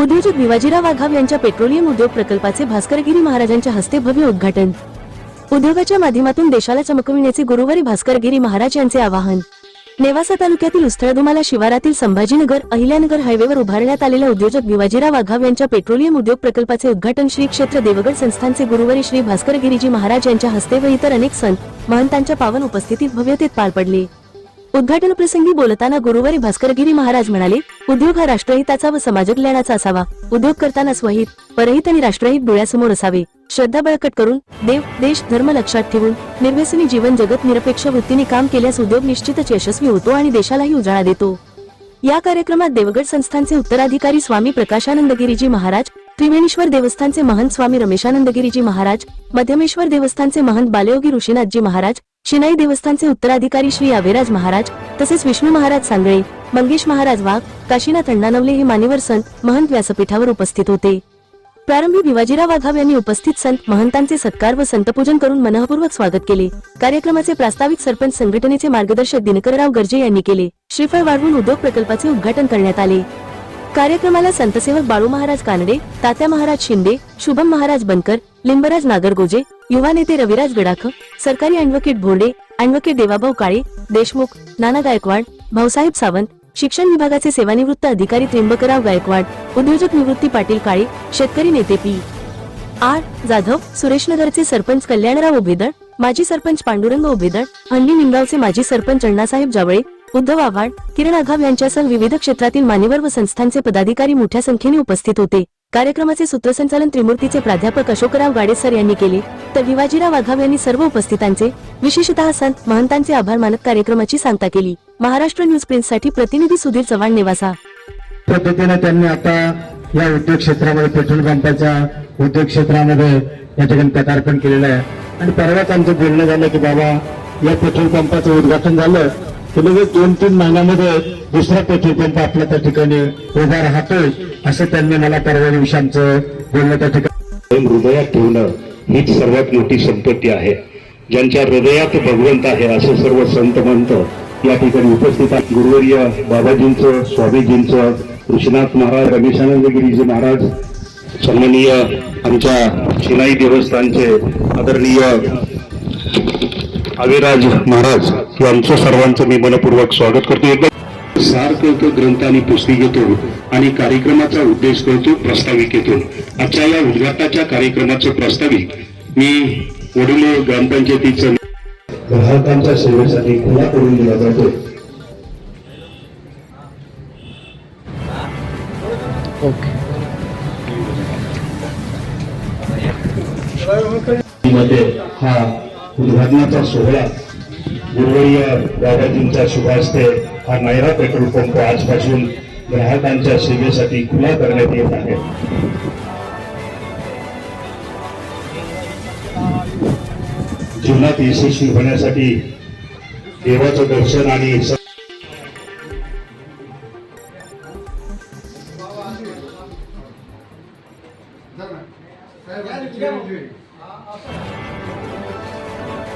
उद्योजक भिवाजीराव वाघाव यांच्या पेट्रोलियम उद्योग प्रकल्पाचे भास्करगिरी महाराजांच्या हस्ते भव्य उद्घाटन. उद्योगाच्या माध्यमातून देशाला चमकविण्याचे गुरुवारी भास्करगिरी महाराज यांचे आवाहन. नेवासा तालुक्यातील उस्थळदुमाला शिवारातील संभाजीनगर अहिल्यानगर हायवेवर उभारण्यात आलेल्या उद्योजक भिवाजीराव वाघाव यांच्या पेट्रोलियम उद्योग प्रकल्पाचे उद्घाटन श्री क्षेत्र देवगड संस्थानचे गुरुवारी श्री भास्करगिरीजी महाराज यांच्या हस्ते व इतर अनेक संत महंतांच्या पावन उपस्थितीत भव्यतेत पार पडले. उद्घाटन प्रसंगी बोलताना गुरुवारी भास्करगिरी महाराज म्हणाले उद्योग हा राष्ट्रहिताचा व समाज कल्याणाचा असावा. उद्योग करताना स्वहित परहित आणि राष्ट्रहित डोळ्यासमोर असावे. श्रद्धा बळकट करून देव देश धर्म लक्षात ठेवून निर्व्यसनी जीवन जगत निरपेक्ष वृत्तीने काम केल्यास उद्योग निश्चितच यशस्वी होतो आणि देशालाही उजाळा देतो. या कार्यक्रमात देवगड संस्थानचे उत्तराधिकारी स्वामी प्रकाशानंदगिरीजी महाराज त्रिवेणेश्वर देवस्थानचे महंत स्वामी रमेशानंदगिरीजी महाराज मध्यमेश्वर देवस्थानचे महंत बालयोगी ऋषीनाथजी महाराज शिनाई देवस्थानचे उत्तराधिकारी श्री आवेराज महाराज तसेच विष्णू महाराज सांगळे मंगेश महाराज वाघ काशीनाथ अण्णानवले हे मान्यवर संत महंत व्यासपीठावर उपस्थित होते. प्रारंभी भिवाजीराव वाघाव यांनी उपस्थित संत महंतांचे सत्कार व संतपूजन करून मनःपूर्वक स्वागत केले. कार्यक्रमाचे प्रास्ताविक सरपंच संघटनेचे मार्गदर्शक दिनकरराव गर्जे यांनी केले. श्रीफळ वाढवून उद्योग प्रकल्पाचे उद्घाटन करण्यात आले. कार्यक्रमाला संतसेवक बाळू महाराज कानडे तात्या महाराज शिंदे शुभम महाराज बनकर लिंबराज नागरगोजे युवा नेते रविराज गडाख सरकारी अॅडव्होकेट भोरडे अॅडव्होकेट देवाभाऊ काळे देशमुख नाना गायकवाड भाऊसाहेब सावंत शिक्षण विभागाचे सेवानिवृत्त अधिकारी त्र्यंबकराव गायकवाड उद्योजक निवृत्ती पाटील काळे शेतकरी नेते पी. आर. जाधव सुरेशनगरचे सरपंच कल्याणराव उभेदळ माजी सरपंच पांडुरंग उभेदळ हंडी निमगावचे माजी सरपंच अण्णासाहेब जावळे उद्धव आव्हाड किरण आघाव यांच्यासह विविध क्षेत्रातील मान्यवर व संस्थांचे पदाधिकारी मोठ्या संख्येने उपस्थित होते. कार्यक्रमाचे सूत्रसंचालन त्रिमूर्तीचे प्राध्यापक अशोकराव गाडेसर यांनी केले. तर विवाजीराव वाघाव यांनी सर्व उपस्थितांचे विशेषतः संत महंतांचे आभार मानत कार्यक्रमाची सांगता केली. महाराष्ट्र न्यूज प्रिन्ससाठी प्रतिनिधी सुधीर चव्हाण नेवासा. पद्धतीने त्यांनी आता या उद्योग क्षेत्रामध्ये पेट्रोल पंपाच्या उद्योग क्षेत्रामध्ये या ठिकाणी पदार्पण केलेलं आहे. आणि परवाच आमचं बोलणं झालं की बाबा या पेट्रोल पंपाचं उद्घाटन झालं. की लगेच दोन तीन महिन्यामध्ये दुसरा पेट्रोल आपल्या त्या ठिकाणी उभा राहतोय असं त्यांनी मला परवा दिवशी आमचं बोलणं त्या ठिकाणी हृदयात ठेवणं हीच सर्वात मोठी संपत्ती आहे. ज्यांच्या हृदयात भगवंत आहे असं सर्व संत म्हणत या ठिकाणी उपस्थित आहेत. गुरुवर्य बाबाजींचं स्वामीजींचं कृष्णाथ महाराज रमेशानंदगिरीजी महाराज सन्माननीय आमच्या शिनाई देवस्थानचे आदरणीय अविराज महाराज यांचं सर्वांचं मी मनपूर्वक स्वागत करतो. एकदा सार करतो ग्रंथ आणि पुस्तिकेतून आणि कार्यक्रमाचा उद्देश करतो प्रास्ताविकेतून आजच्या या उद्घाटनाच्या कार्यक्रमाचं प्रास्ताविक मी वडिलो ग्रामपंचायतीचं ग्राहकांच्या सेवेसाठी खुला करून दिला जातो. मध्ये हा उद्घाटनाचा सोहळा गुरुवर्य बाबाजींच्या शुभास्ते हा नायरा पेट्रोल पंप आजपासून ग्राहकांच्या सेवेसाठी खुला करण्यात येत आहे. जीवनात यशस्वी होण्यासाठी देवाचं दर्शन आणि